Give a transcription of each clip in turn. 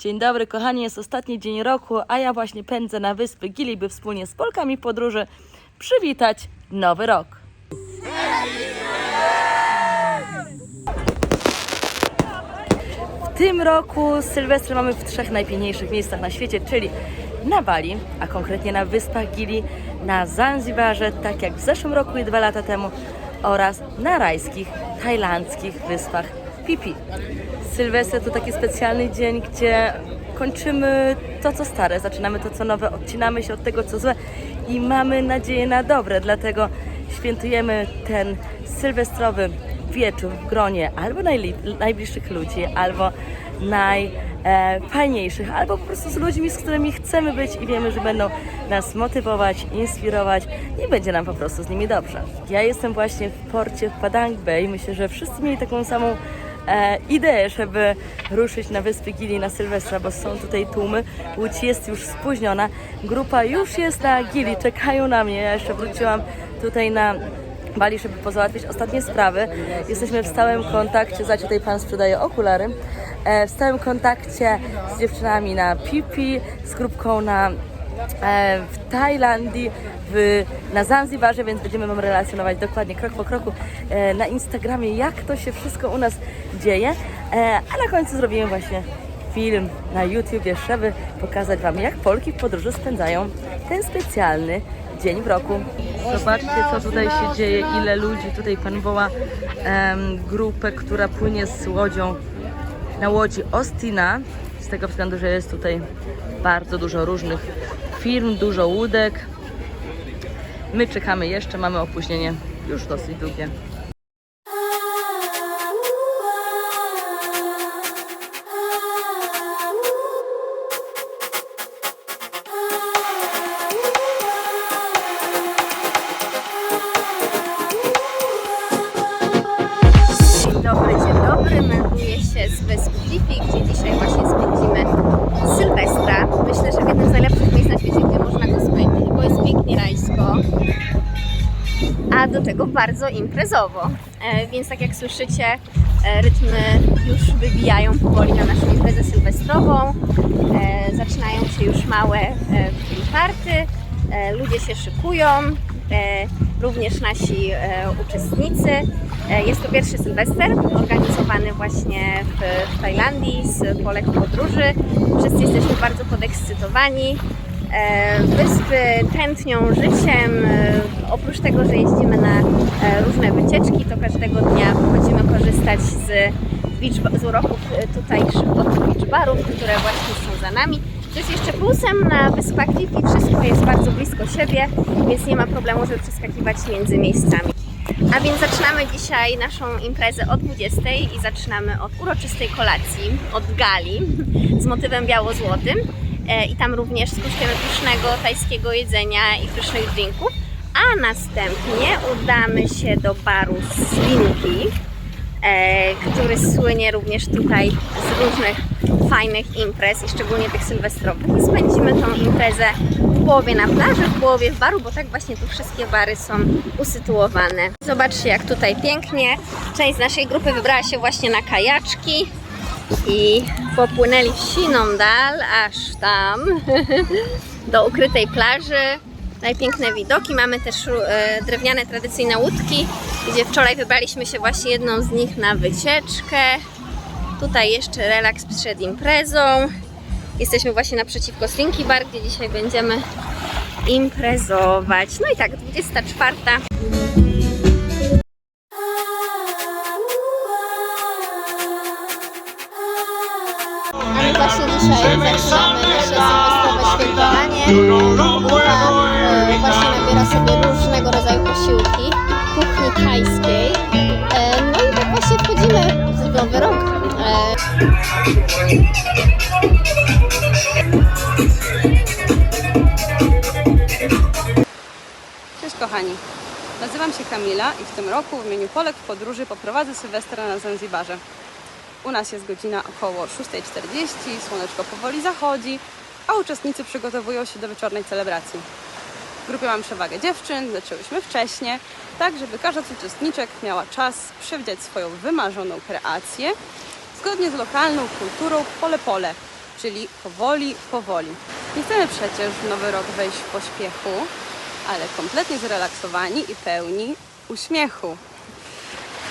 Dzień dobry, kochani, jest ostatni dzień roku, a ja właśnie pędzę na wyspy Gili, by wspólnie z Polkami w podróży przywitać nowy rok. W tym roku Sylwestr mamy w trzech najpiękniejszych miejscach na świecie, czyli na Bali, a konkretnie na Wyspach Gili, na Zanzibarze, tak jak w zeszłym roku i dwa lata temu, oraz na rajskich, tajlandzkich wyspach Pipi. Sylwester to taki specjalny dzień, gdzie kończymy to, co stare, zaczynamy to, co nowe, odcinamy się od tego, co złe i mamy nadzieję na dobre, dlatego świętujemy ten sylwestrowy wieczór w gronie albo najbliższych ludzi, albo najfajniejszych, albo po prostu z ludźmi, z którymi chcemy być i wiemy, że będą nas motywować, inspirować i będzie nam po prostu z nimi dobrze. Ja jestem właśnie w porcie w Padang Bay. Myślę, że wszyscy mieli taką samą e, ideę, żeby ruszyć na wyspy Gili na Sylwestra, bo są tutaj tłumy. Łódź jest już spóźniona. Grupa już jest na Gili, czekają na mnie. Ja jeszcze wróciłam tutaj na Bali, żeby pozałatwić ostatnie sprawy. Jesteśmy w stałym kontakcie, zaś tutaj pan sprzedaje okulary, e, w stałym kontakcie z dziewczynami na Pipi, z grupką na w Tajlandii, w, na Zanzibarze, więc będziemy Wam relacjonować dokładnie krok po kroku e, na Instagramie, jak to się wszystko u nas dzieje. E, a na końcu zrobimy właśnie film na YouTubie, żeby pokazać Wam, jak Polki w podróży spędzają ten specjalny dzień w roku. Zobaczcie, co tutaj się dzieje, ile ludzi. Tutaj Pan woła grupę, która płynie z łodzią na łodzi Ostina, z tego względu, że jest tutaj bardzo dużo różnych firm, dużo łódek. My czekamy jeszcze, mamy opóźnienie już dosyć długie. Do tego bardzo imprezowo. E, więc tak jak słyszycie, e, rytmy już wybijają powoli na naszą imprezę sylwestrową. E, zaczynają się już małe party, ludzie się szykują, również nasi uczestnicy. Jest to pierwszy Sylwester organizowany właśnie w, w Tajlandii z Polek podróży. Wszyscy jesteśmy bardzo podekscytowani. E, Wyspy tętnią życiem. E, Oprócz tego, że jeździmy na e, różne wycieczki, to każdego dnia chodzimy korzystać z, beach, z uroków tutejszych od beach barów, które właśnie są za nami. To jest jeszcze plusem na Wyspach Fifi. Wszystko jest bardzo blisko siebie, więc nie ma problemu, żeby przeskakiwać między miejscami. A więc zaczynamy dzisiaj naszą imprezę o 20 i zaczynamy od uroczystej kolacji, od gali z motywem biało-złotym. E, I tam również skosztujemy pysznego tajskiego jedzenia i pysznych drinków. A następnie udamy się do baru Slinki, e, który słynie również tutaj z różnych fajnych imprez i szczególnie tych sylwestrowych. I spędzimy tą imprezę w połowie na plaży, w połowie w baru, bo tak właśnie tu wszystkie bary są usytuowane. Zobaczcie jak tutaj pięknie. Część z naszej grupy wybrała się właśnie na kajaczki i popłynęli siną dal, aż tam do ukrytej plaży. Najpiękne widoki. Mamy też e, drewniane tradycyjne łódki, gdzie wczoraj wybraliśmy się właśnie jedną z nich na wycieczkę. Tutaj jeszcze relaks przed imprezą. Jesteśmy właśnie naprzeciwko Slinky Bar, gdzie dzisiaj będziemy imprezować. No i tak, 24. właśnie dzisiaj zaczynamy nasze sylwestrowe świętowanie. Grupa e, właśnie nabiera sobie różnego rodzaju posiłki kuchni tajskiej. E, no i tak właśnie wchodzimy w nowy rok. E, Cześć kochani, nazywam się Kamila i w tym roku w imieniu Polek w podróży poprowadzę Sylwestra na Zanzibarze. U nas jest godzina około 6.40, słoneczko powoli zachodzi, a uczestnicy przygotowują się do wieczornej celebracji. W grupie mam przewagę dziewczyn, zaczęłyśmy wcześnie, tak żeby każda z uczestniczek miała czas przewidzieć swoją wymarzoną kreację zgodnie z lokalną kulturą pole pole, czyli powoli, powoli. Nie chcemy przecież w nowy rok wejść w pośpiechu, ale kompletnie zrelaksowani i pełni uśmiechu.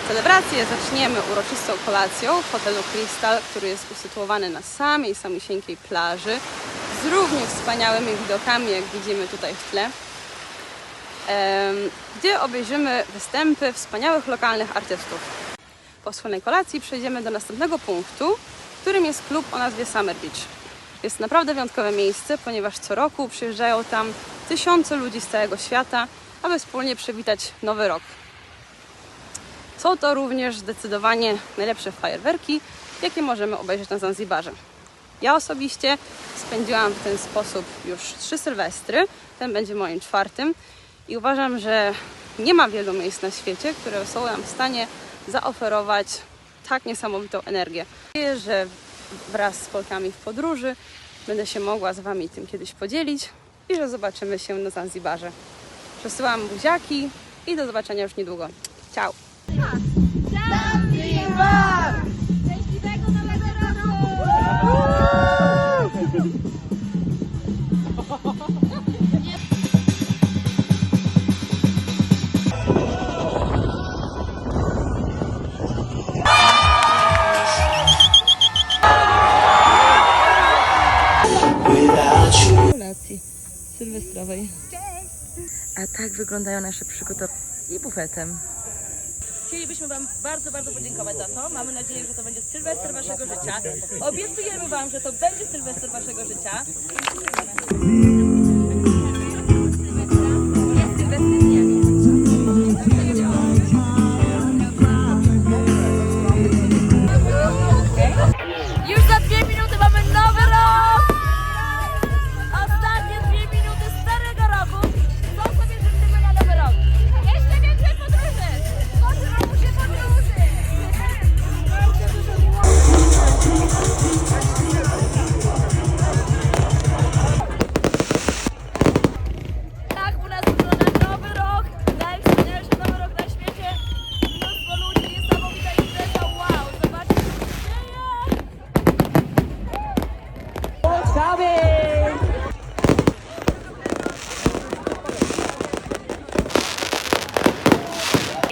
Celebrację zaczniemy uroczystą kolacją w hotelu Crystal, który jest usytuowany na samej samisieńkiej plaży z równie wspaniałymi widokami, jak widzimy tutaj w tle, gdzie obejrzymy występy wspaniałych lokalnych artystów. Po wspólnej kolacji przejdziemy do następnego punktu, którym jest klub o nazwie Summer Beach. Jest naprawdę wyjątkowe miejsce, ponieważ co roku przyjeżdżają tam tysiące ludzi z całego świata, aby wspólnie przywitać nowy rok. Są to również zdecydowanie najlepsze fajerwerki, jakie możemy obejrzeć na Zanzibarze. Ja osobiście spędziłam w ten sposób już trzy sylwestry, ten będzie moim czwartym i uważam, że nie ma wielu miejsc na świecie, które są nam w stanie zaoferować tak niesamowitą energię. Nadzieję, że wraz z Polkami w podróży będę się mogła z Wami tym kiedyś podzielić i że zobaczymy się na Zanzibarze. Przesyłam buziaki i do zobaczenia już niedługo. Ciao! Kolacji sylwestrowej. A tak wyglądają nasze przygotowania i bufetem. Chcielibyśmy Wam bardzo, bardzo podziękować za to. Mamy nadzieję, że to będzie sylwester Waszego życia. Obiecujemy Wam, że to będzie sylwester Waszego życia.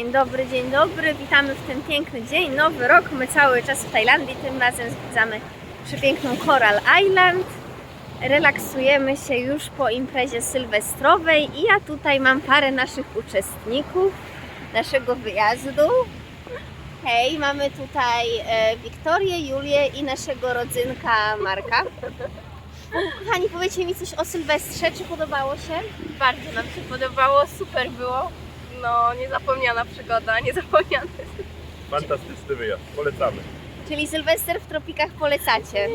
Dzień dobry, dzień dobry. Witamy w ten piękny dzień, nowy rok. My cały czas w Tajlandii, tym razem zwiedzamy przepiękną Coral Island. Relaksujemy się już po imprezie sylwestrowej i ja tutaj mam parę naszych uczestników naszego wyjazdu. Hej, mamy tutaj e, Wiktorię, Julię i naszego rodzynka Marka. Kochani, powiedzcie mi coś o Sylwestrze, czy podobało się? Bardzo nam się podobało, super było. No, niezapomniana przygoda, niezapomniany. Fantastyczny wyjazd, polecamy. Czyli Sylwester w tropikach polecacie.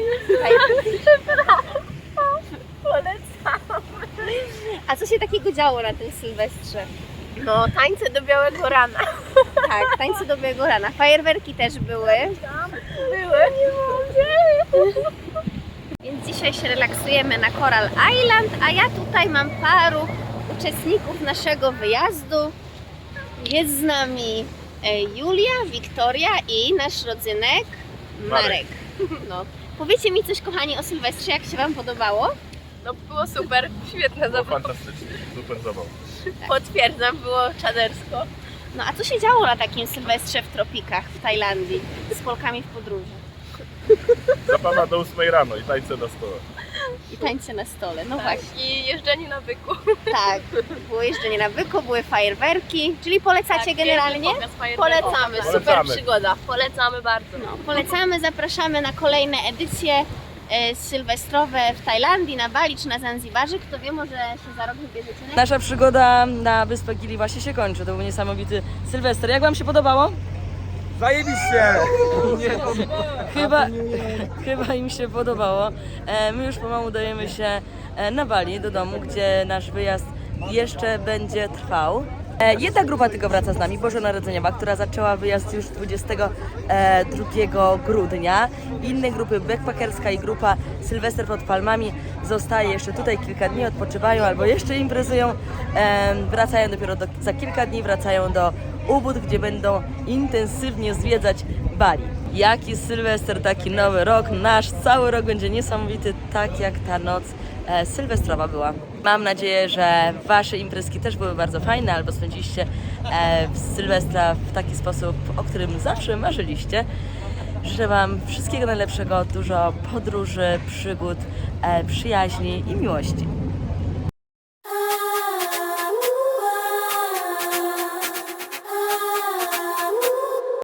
Polecam. A co się takiego działo na tym Sylwestrze? No, tańce do białego rana. Tak, tańce do białego rana. Fajerwerki też były. Były. Nie mogę. Więc dzisiaj się relaksujemy na Coral Island, a ja tutaj mam paru uczestników naszego wyjazdu. Jest z nami e, Julia, Wiktoria i nasz rodzynek Marek. Marek. No. Powiedzcie mi coś, kochani, o Sylwestrze, jak się Wam podobało? No, było super, świetne Było zabawa. fantastycznie, super zabawa. Potwierdzam, było czadersko. No a co się działo na takim Sylwestrze w tropikach w Tajlandii z Polkami w podróży? Zabawa do 8 rano i tańce na stole. I tańce na stole, no Tak. właśnie. I jeżdżenie na byku. Tak, było jeżdżenie na byku, były fajerwerki, czyli polecacie Tak, generalnie? fajerwerków. Polecamy, super Polecamy. przygoda. Polecamy bardzo. No, polecamy, zapraszamy na kolejne edycje e, sylwestrowe w Tajlandii, na Bali czy na Zanzibarze. Kto wie, może się za rok wybierzecie na Nasza przygoda na Wyspach Gili właśnie się kończy. To był niesamowity Sylwester. Jak Wam się podobało? Zajebiście! Chyba, chyba im się podobało. E, My już pomału udajemy się e, na Bali, do domu, gdzie nasz wyjazd jeszcze będzie trwał. E, Jedna grupa tylko wraca z nami, Bożonarodzeniowa, która zaczęła wyjazd już 22 grudnia. Inne grupy, backpackerska i grupa Sylwester pod Palmami zostaje jeszcze tutaj kilka dni, odpoczywają albo jeszcze imprezują. E, Wracają dopiero do, za kilka dni, wracają do Ubud, gdzie będą intensywnie zwiedzać Bali. Jaki Sylwester, taki nowy rok. Nasz cały rok będzie niesamowity, tak jak ta noc e, sylwestrowa była. Mam nadzieję, że Wasze imprezki też były bardzo fajne, albo spędziliście e, Sylwestra w taki sposób, o którym zawsze marzyliście. Życzę Wam wszystkiego najlepszego, dużo podróży, przygód, e, przyjaźni i miłości.